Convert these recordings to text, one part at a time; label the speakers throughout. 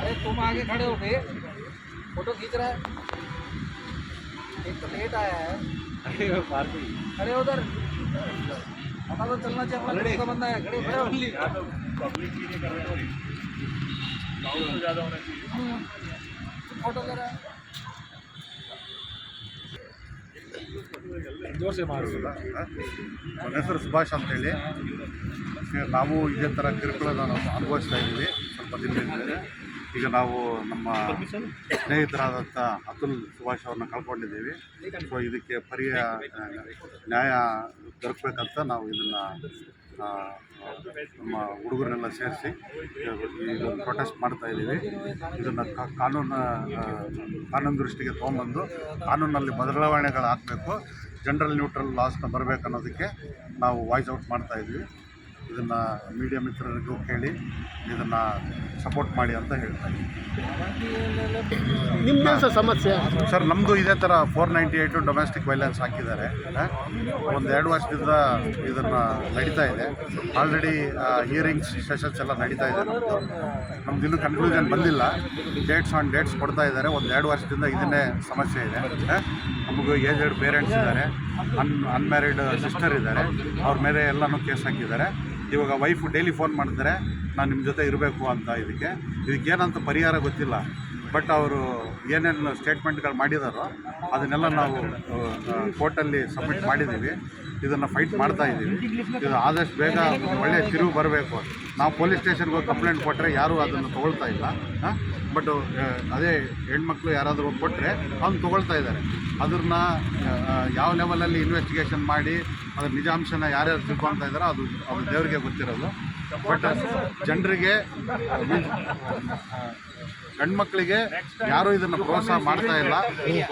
Speaker 1: अरे तुम आगे खड़े हो गए फ़ोटो खींच रहा है। एक तो लेट आया है। अरे उधर। पता तो चलना चाहिए अपना बंदा है खड़े खड़े हो। फ़ोटो ले रहा है। ಮಾಡಿಸಿಲ್ಲ
Speaker 2: ನನ್ನ ಹೆಸರು ಸುಭಾಷ್ ಅಂತೇಳಿ. ನಾವು ಇದೇ ಥರ ಕಿರುಕುಳದ ನಾವು ಅನುಭವಿಸ್ತಾ ಇದ್ದೀವಿ. ಸ್ವಲ್ಪ ದಿನದಿಂದ ಈಗ ನಾವು ನಮ್ಮ ಸ್ನೇಹಿತರಾದಂಥ ಅತುಲ್ ಸುಭಾಷ್ ಅವ್ರನ್ನ ಕಳ್ಕೊಂಡಿದ್ದೀವಿ. ಸೊ ಇದಕ್ಕೆ ಪರಿಯ ನ್ಯಾಯ ದೊರಕಬೇಕಂತ ನಾವು ಇದನ್ನು ನಮ್ಮ ಹುಡುಗರನ್ನೆಲ್ಲ ಸೇರಿಸಿ ಇದೊಂದು ಪ್ರೊಟೆಸ್ಟ್ ಮಾಡ್ತಾ ಇದ್ದೀವಿ. ಇದನ್ನು ಕಾನೂನು ಕಾನೂನು ದೃಷ್ಟಿಗೆ ತೊಗೊಂಬಂದು ಕಾನೂನಲ್ಲಿ ಬದಲಾವಣೆಗಳು ಆಗಬೇಕು ಜನರಲ್ ನ್ಯೂಟ್ರಲ್ ಲಾಸ್ನ ಬರಬೇಕನ್ನೋದಕ್ಕೆ ನಾವು ವಾಯ್ಸ್ ಔಟ್ ಮಾಡ್ತಾ ಇದ್ವಿ ಇದನ್ನು ಮೀಡಿಯಾ ಮಿತ್ರರಿಗೂ ಕೇಳಿ ಇದನ್ನು ಸಪೋರ್ಟ್ ಮಾಡಿ ಅಂತ ಹೇಳ್ತಾ
Speaker 3: ನಿಮ್ಮ ಸಮಸ್ಯೆ?
Speaker 2: ಸರ್ ನಮ್ಮದು ಇದೇ ಥರ four ninety eight domestic violence ಹಾಕಿದ್ದಾರೆ ಒಂದು ಎರಡು ವರ್ಷದಿಂದ ಇದನ್ನು ನಡೀತಾ ಇದೆ. ಆಲ್ರೆಡಿ ಹಿಯರಿಂಗ್ಸ್ ಸೆಷನ್ಸ್ ಎಲ್ಲ ನಡೀತಾ ಇದೆ. ನಮ್ಮದು ನಮ್ದು ಇನ್ನೂ ಕನ್ಕ್ಲೂಷನ್ ಬಂದಿಲ್ಲ. ಡೇಟ್ಸ್ ಆನ್ ಡೇಟ್ಸ್ ಕೊಡ್ತಾ ಇದ್ದಾರೆ. ಒಂದು ಎರಡು ವರ್ಷದಿಂದ ಇದನ್ನೇ ಸಮಸ್ಯೆ ಇದೆ. ನಮಗೂ ಏಜೆಡ್ ಪೇರೆಂಟ್ಸ್ ಇದ್ದಾರೆ. ಅನ್ ಅನ್ಮ್ಯಾರಿಡ್ ಸಿಸ್ಟರ್ ಇದ್ದಾರೆ. ಅವ್ರ ಮೇಲೆ ಎಲ್ಲನೂ ಕೇಸ್ ಹಾಕಿದ್ದಾರೆ. ಇವಾಗ ವೈಫು ಡೈಲಿ ಫೋನ್ ಮಾಡ್ತಾರೆ ನಾನು ನಿಮ್ಮ ಜೊತೆ ಇರಬೇಕು ಅಂತ ಇದಕ್ಕೆ. ಇದಕ್ಕೆ ಏನಂತ ಪರಿಹಾರ ಗೊತ್ತಿಲ್ಲ. ಬಟ್ ಅವರು ಏನೇನು ಸ್ಟೇಟ್ಮೆಂಟ್ಗಳು ಮಾಡಿದಾರೋ ಅದನ್ನೆಲ್ಲ ನಾವು ಕೋರ್ಟಲ್ಲಿ ಸಬ್ಮಿಟ್ ಮಾಡಿದ್ದೀವಿ ಇದನ್ನು ಫೈಟ್ ಮಾಡ್ತಾ ಇದ್ದೀವಿ ಇದು ಆದಷ್ಟು ಬೇಗ ಒಳ್ಳೆಯ ತಿರುವು ಬರಬೇಕು. ನಾವು ಪೊಲೀಸ್ ಸ್ಟೇಷನ್ಗೆ ಹೋಗಿ ಕಂಪ್ಲೇಂಟ್ ಕೊಟ್ಟರೆ ಯಾರೂ ಅದನ್ನು ತೊಗೊಳ್ತಾ ಇಲ್ಲ. ಬಟ್ ಅದೇ ಹೆಣ್ಮಕ್ಳು ಯಾರಾದರೂ ಕೊಟ್ಟರೆ ಅವ್ನು ತೊಗೊಳ್ತಾ ಇದ್ದಾರೆ ಅದನ್ನ ಯಾವ ಲೆವೆಲಲ್ಲಿ ಇನ್ವೆಸ್ಟಿಗೇಷನ್ ಮಾಡಿ, ಅದ್ರ ನಿಜಾಂಶನ ಯಾರ್ಯಾರು ತಿಳ್ಕೊಳ್ತಾ ಇದ್ದಾರೋ ಅದು ಅವ್ರ ದೇವರಿಗೆ ಗೊತ್ತಿರೋದು. ಬಟ್, ಜನರಿಗೆ ಗಂಡ್ಮಕ್ಳಿಗೆ ಯಾರೂ ಇದನ್ನು ಪ್ರೋತ್ಸಾಹ ಮಾಡ್ತಾ ಇಲ್ಲ.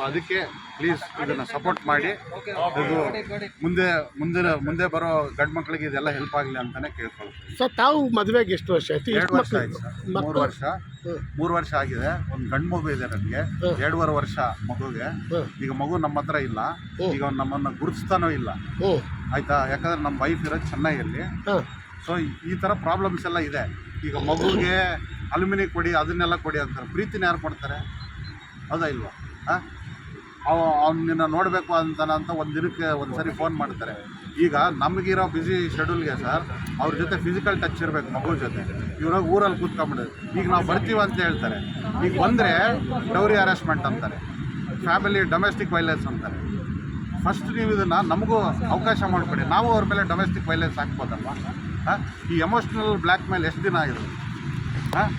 Speaker 2: ಅದಕ್ಕೆ ಪ್ಲೀಸ್ ಇದನ್ನು ಸಪೋರ್ಟ್ ಮಾಡಿ. ಇದು ಮುಂದೆ ಮುಂದಿನ ಮುಂದೆ ಬರೋ ಗಂಡ್ಮಕ್ಳಿಗೆ ಇದೆಲ್ಲ ಹೆಲ್ಪ್ ಆಗಲಿ ಅಂತಲೇ ಕೇಳ್ಕೊಳ್ತೀವಿ
Speaker 3: ಸರ್ ತಾವು ಮದುವೆಗೆ ಎಷ್ಟು ವರ್ಷ ಆಯ್ತು?
Speaker 2: ಎರಡು ವರ್ಷ ಆಯ್ತು ಸರ್. ಮೂರು ವರ್ಷ. ಮೂರು ವರ್ಷ ಆಗಿದೆ. ಒಂದು ಗಂಡು ಮಗು ಇದೆ ನನಗೆ. ಎರಡೂವರೆ ವರ್ಷ ಮಗುಗೆ. ಈಗ ಮಗು ನಮ್ಮ ಹತ್ರ ಇಲ್ಲ. ಈಗ ಅವ್ನು ನಮ್ಮನ್ನು ಗುರುತಿಸ್ತಾನೋ ಇಲ್ಲ.
Speaker 3: ಆಯ್ತಾ
Speaker 2: ಆಯಿತಾ? ಯಾಕಂದ್ರೆ ನಮ್ಮ ವೈಫ್ ಇರೋದು ಚೆನ್ನೈಯಲ್ಲಿ. ಸೊ ಈ ಥರ ಪ್ರಾಬ್ಲಮ್ಸ್ ಎಲ್ಲ ಇದೆ. ಈಗ ಮಗುಗೆ ಅಲ್ಯೂಮಿನಿ ಕೊಡಿ, ಅದನ್ನೆಲ್ಲ ಕೊಡಿ ಅಂತಾರೆ. ಪ್ರೀತಿನ ಯಾರು ಕೊಡ್ತಾರೆ? ಹೌದಾ ಇಲ್ವಾ? ಹಾಂ ಅವ ಅವನ್ನ ನೋಡಬೇಕು ಅಂತಾನ ಅಂತ ಒಂದು ದಿನಕ್ಕೆ ಒಂದು ಸರಿ ಫೋನ್ ಮಾಡ್ತಾರೆ. ಈಗ ನಮಗಿರೋ ಬ್ಯುಸಿ ಶೆಡ್ಯೂಲ್ಗೆ ಸರ್ ಅವ್ರ ಜೊತೆ ಫಿಸಿಕಲ್ ಟಚ್ ಇರಬೇಕು ಮಗು ಜೊತೆ. ಇವ್ರಾಗ ಊರಲ್ಲಿ ಕೂತ್ಕೊಂಬಿಡೋದು ಈಗ ನಾವು ಬರ್ತೀವಿ ಅಂತ ಹೇಳ್ತಾರೆ. ಈಗ ಬಂದರೆ ಡೌರಿ ಅರೆಸ್ಟ್ಮೆಂಟ್ ಅಂತಾರೆ. ಫ್ಯಾಮಿಲಿ ಡೊಮೆಸ್ಟಿಕ್ ವೈಲೆನ್ಸ್ ಅಂತಾರೆ. ಫಸ್ಟ್ ನೀವು ಇದನ್ನು ನಮಗೂ ಅವಕಾಶ ಮಾಡಿಕೊಡಿ. ನಾವು ಅವ್ರ ಮೇಲೆ ಡೊಮೆಸ್ಟಿಕ್ ವೈಲೆನ್ಸ್ ಹಾಕ್ಬೋದಲ್ವಾ? ಹಾಂ ಈ ಎಮೋಷ್ನಲ್ ಬ್ಲ್ಯಾಕ್ ಮೇಲೆ ಎಷ್ಟು ದಿನ ಆಗಿರೋದು ಹಾಂ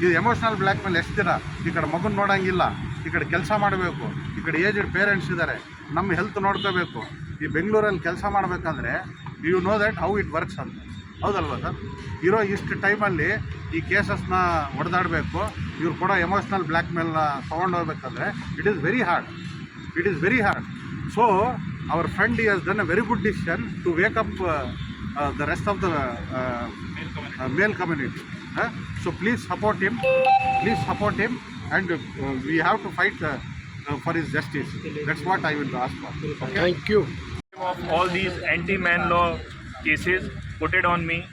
Speaker 2: ಇದು ಎಮೋಷ್ನಲ್ ಬ್ಲ್ಯಾಕ್ ಮೇಲ್ ಎಷ್ಟು ಈ ಕಡೆ ಮಗನ ನೋಡೋಂಗಿಲ್ಲ, ಈ ಕಡೆ ಕೆಲಸ ಮಾಡಬೇಕು, ಈ ಕಡೆ ಏಜ್ಡ್ ಪೇರೆಂಟ್ಸ್ ಇದ್ದಾರೆ ನಮ್ಮ ಹೆಲ್ತ್ ನೋಡ್ಕೋಬೇಕು. ಈ ಬೆಂಗಳೂರಲ್ಲಿ ಕೆಲಸ ಮಾಡಬೇಕಂದ್ರೆ you know that how it works ಅಂತ. ಹೌದಲ್ವಾ ಸರ್? ಇರೋ ಇಷ್ಟು ಟೈಮಲ್ಲಿ ಈ ಕೇಸಸ್ನ ಹೊಡೆದಾಡಬೇಕು, ಇವ್ರು ಕೂಡ ಎಮೋಷ್ನಲ್ ಬ್ಲ್ಯಾಕ್ ಮೇಲ್ನ ತೊಗೊಂಡೋಗ್ಬೇಕಂದ್ರೆ it is very hard it is very hard so our friend has done a very good decision to wake up the rest of the male the Uh, so please support him. Please support him, and uh, we have to fight uh, uh, for his justice. That's what I will ask for. Okay?
Speaker 3: Thank
Speaker 4: you. All these anti-man law cases put it on me,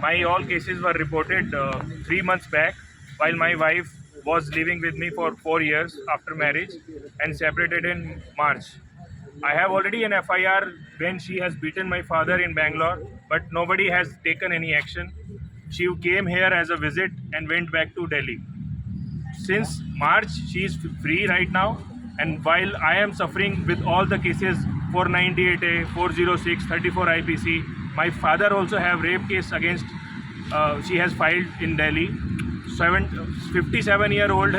Speaker 4: my all cases were reported uh, three months back, while my wife was living with me for four years after marriage and separated in March. I have already an FIR when she has beaten my father in Bangalore, but nobody has taken any action. She came here as a visit and went back to Delhi since March, she is free right now. And while I am suffering with all the cases 498A, 406, 34 IPC, my father also have rape case against. Uh, she has filed in Delhi. Seven, 57 year old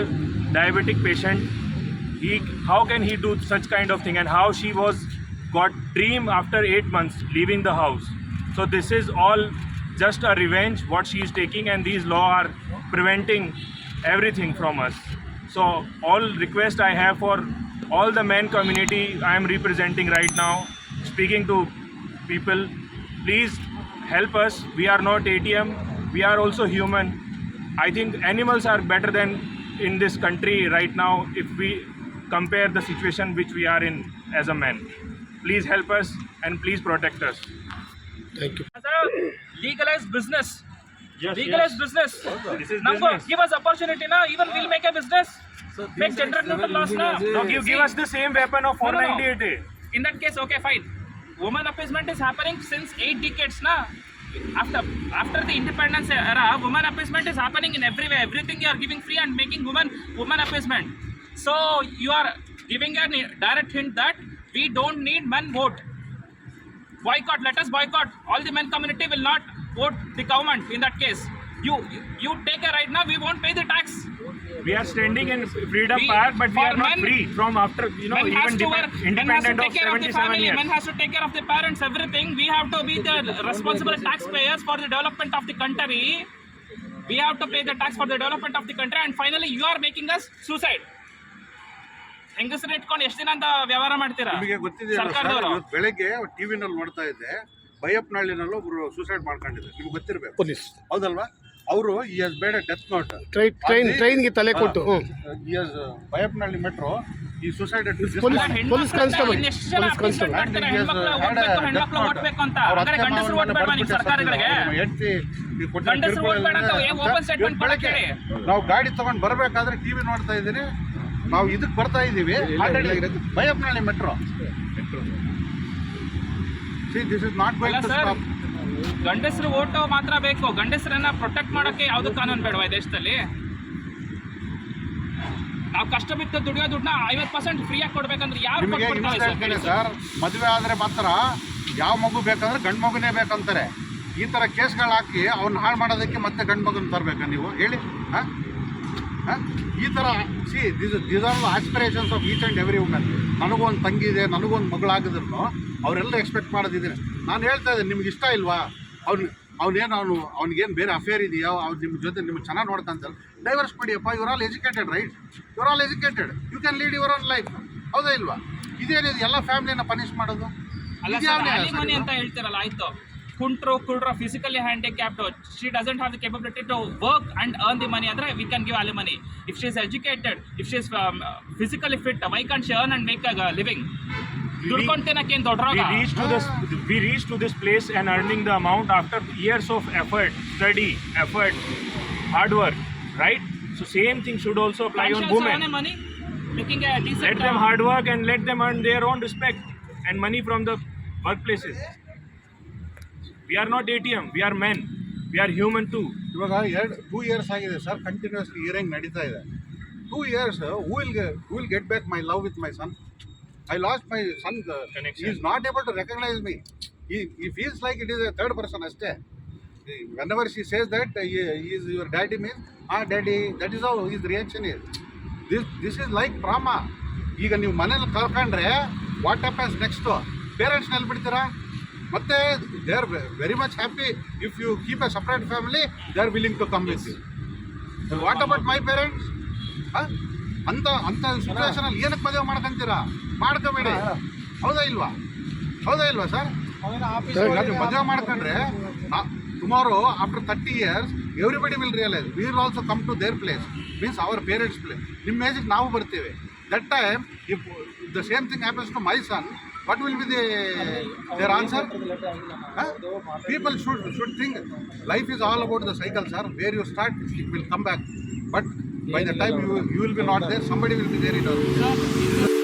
Speaker 4: diabetic patient. He how can he do such kind of thing? And how she was got dream after eight months leaving the house. So this is all just a revenge what she is taking and these law are preventing everything from us. So all request i have for all the men community i am representing right now speaking to people please help us. We are not atm we are also human. I think animals are better than in this country right now if we compare the situation which we are in as a man. Please help us and please protect us.
Speaker 3: Thank you
Speaker 5: legalize business.
Speaker 4: Yes,
Speaker 5: legalize
Speaker 4: yes.
Speaker 5: business.
Speaker 4: This is
Speaker 5: Number,
Speaker 4: business.
Speaker 5: give us opportunity now. Even we'll make a business.
Speaker 1: So
Speaker 5: Make
Speaker 1: these
Speaker 5: gender neutral laws now.
Speaker 4: No, give, give us the same weapon of
Speaker 5: No, no, no.
Speaker 4: 498A.
Speaker 5: In that case, okay, fine. Woman appeasement is happening since eight decades now. After after the independence era, woman appeasement is happening in everywhere. Everything you are giving free and making woman woman appeasement. So you are giving a direct hint that we don't need men vote. Boycott. Let us boycott. All the men community will not vote the government in that case. You you take a right now. We won't pay the tax.
Speaker 4: We are standing in Freedom
Speaker 5: We-
Speaker 4: Park, but we are not
Speaker 5: men-
Speaker 4: free from after, you know,
Speaker 5: men has
Speaker 4: even
Speaker 5: to
Speaker 4: depend-
Speaker 5: work. Men has to
Speaker 4: independent
Speaker 5: take
Speaker 4: of
Speaker 5: care of the
Speaker 4: 77
Speaker 5: family.
Speaker 4: years.
Speaker 5: Men has to take care of the parents. Everything. We have to be the responsible taxpayers for the development of the country. We have to pay the tax for the development of the country. And finally, you are making us suicide. ಹೆಂಗಸರು ಇಟ್ಕೊಂಡು ಎಷ್ಟು ದಿನ ಅಂತ ವ್ಯವಹಾರ ಮಾಡ್ತೀರಾ?
Speaker 2: ನಿಮಗೆ ಗೊತ್ತಿದೆ sir
Speaker 5: ಸರ್ಕಾರದವರು.
Speaker 2: ಇವತ್ತು ಬೆಳಗ್ಗೆ ಟಿವಿನಲ್ಲಿ ನೋಡ್ತಾ ಇದ್ದೆ. ಬೈಯಪ್ಪನಹಳ್ಳಿನಲ್ಲಿ ಒಬ್ರು ಸೂಸೈಡ್ ಮಾಡ್ಕೊಂಡಿದ್ರು. ನಿಮ್ಗೆ ಗೊತ್ತಿರಬೇಕು.
Speaker 3: ಪೊಲೀಸ್.
Speaker 2: ಹೌದಲ್ವಾ? ಅವರು ಈ ಎಸ್ ಬೇಡ ಡೆತ್ ನೋಟ್
Speaker 3: ಟ್ರೈನ್ ಟ್ರೈನ್ ಟ್ರೈನ್ಗೆ ತಲೆ ಕೊಟ್ಟು ಬಯಪ್ನಹಳ್ಳಿ
Speaker 2: ಬೈಯಪ್ಪನಹಳ್ಳಿ ಮೆಟ್ರೋ ಈ suicide
Speaker 3: police police constable. Police constable.
Speaker 5: ಕೊಡಕ್ಕೆ
Speaker 2: ನಾವು ಗಾಡಿ ತಗೊಂಡ್ ಬರ್ಬೇಕಾದ್ರೆ ಟಿವಿ ನೋಡ್ತಾ ಇದ್ದೀನಿ ನಾವು ಇದಕ್ಕೆ ಬರ್ತಾ ಇದ್ದೀವಿ. Baiyappanahalli metro. See this is not stop
Speaker 5: ಗಂಡಸರು ಓಟೋ ಮಾತ್ರ ಬೇಕು. ಗಂಡಸರನ್ನ ಪ್ರೊಟೆಕ್ಟ್ ಮಾಡೋಕೆ ಯಾವುದು ಕಾನೂನು ಬೇಡವಾ ಈ ದೇಶದಲ್ಲಿ? ನಾವು ಕಷ್ಟ ಬಿತ್ತು ದುಡಿಯೋ ದುಡ್ಡನ್ನ ಐವತ್ತು ಪರ್ಸೆಂಟ್ ಫ್ರೀಯಾಗಿ ಕೊಡ್ಬೇಕಂದ್ರೆ ಯಾರು
Speaker 2: ಸರ್? ಮದುವೆ ಆದರೆ ಮಾತ್ರ ಯಾವ ಮಗು ಬೇಕಂದ್ರೆ ಗಂಡು ಮಗುನೇ ಬೇಕಂತಾರೆ. ಈ ಥರ ಕೇಸ್ಗಳು ಹಾಕಿ ಅವ್ನ ಹಾಳು ಮಾಡೋದಕ್ಕೆ ಮತ್ತೆ ಗಂಡು ಮಗನ ತರಬೇಕಾ ನೀವು? ಹೇಳಿ. ಹಾಂ? ಹಾಂ? ಈ ಥರ see this this are aspirations of each and every women ನನಗೊಂದು ಒಂದು ತಂಗಿ ಇದೆ ನನಗೊಂದು ಮಗಳಾಗಿದ್ರು. ಅವರೆಲ್ಲ ಎಕ್ಸ್ಪೆಕ್ಟ್ ಮಾಡೋದಿದ್ದೀನಿ ನಾನು ಹೇಳ್ತಾ ಇದ್ದೀನಿ ನಿಮ್ಗೆ ಇಷ್ಟ ಇಲ್ವಾ? ಅವ್ನು ಅವನೇನು ಅವನು ಅವ್ನಿಗೇನು ಬೇರೆ ಅಫೇರ್ ಇದೆಯಾ? ಅವ್ನು ನಿಮ್ಮ ಜೊತೆ ನಿಮ್ಗೆ ಚೆನ್ನಾಗಿ ನೋಡ್ಕೊಂತಾರೆ ಡೈವರ್ಸ್ ಕೊಡಿಯಪ್ಪ ಇವ್ರ ಆಲ್ ಎಜುಕೇಟೆಡ್ ರೈಟ್ ಇವ್ರ all educated you can lead your own life ಹೌದಾ ಇಲ್ವಾ? ಇದೇನಿದೆ ಎಲ್ಲ ಫ್ಯಾಮಿಲಿನ ಪನಿಷ್ ಮಾಡೋದು?
Speaker 5: ಅಂತ ಹೇಳ್ತಿರಲ್ಲ ಆಯ್ತು. Kuntro Kudra physically handicapped, she doesn't have the capability to work and earn the money, Andre, we can give all the money. If she is educated, if she is um, physically fit, why can't she earn and make a uh, living?
Speaker 4: We, we reached to this place and earning the amount after years of effort, study, effort, hard work, right? So same thing should also apply on women. Let them
Speaker 5: uh,
Speaker 4: hard work and let them earn their own respect and money from the workplaces. We A T M we are men we are human too
Speaker 2: ಇವಾಗ ಎರಡು two years ಆಗಿದೆ sir continuously hearing ನಡೀತಾ ಇದೆ. Two years who will who will get back my love with my son I lost my son
Speaker 4: connection
Speaker 2: is not able to recognise me ಈ ಈ feels like it is a third person ಅಷ್ಟೇ. Whenever she says that is your daddy means ಆ daddy that is of is reaction is this this is like drama ಈಗ ನೀವು ಮನೇಲಿ ಕಳ್ಕೊಂಡ್ರೆ what happens next ಪೇರೆಂಟ್ಸ್ನಲ್ಲಿ ಬಿಡ್ತೀರಾ ಮತ್ತೆ they are very much happy if you keep a separate family they are willing to come with you what about my parents ಅಂತ ಅಂತ ಸಿಚುವೇಶನಲ್ಲಿ ಏನಕ್ಕೆ ಮದುವೆ ಮಾಡ್ಕೊಂತೀರಾ? ಮಾಡ್ಕೋಬೇಡಿ. ಹೌದಾ ಇಲ್ವಾ? ಹೌದಾ ಇಲ್ವಾ ಸರ್? ಮದುವೆ ಮಾಡ್ಕೊಂಡ್ರೆ tomorrow after thirty years everybody will realise we will also come to their place means our parents place ನಿಮ್ಮ ಏಜಿಗೆ ನಾವು ಬರ್ತೀವಿ. That time if the same thing happens to my son what will be the their answer? Huh? People should should think life is all about the cycle, sir. Where you start, it will come back. But by the time you, you will be not there, somebody will be there in
Speaker 5: our.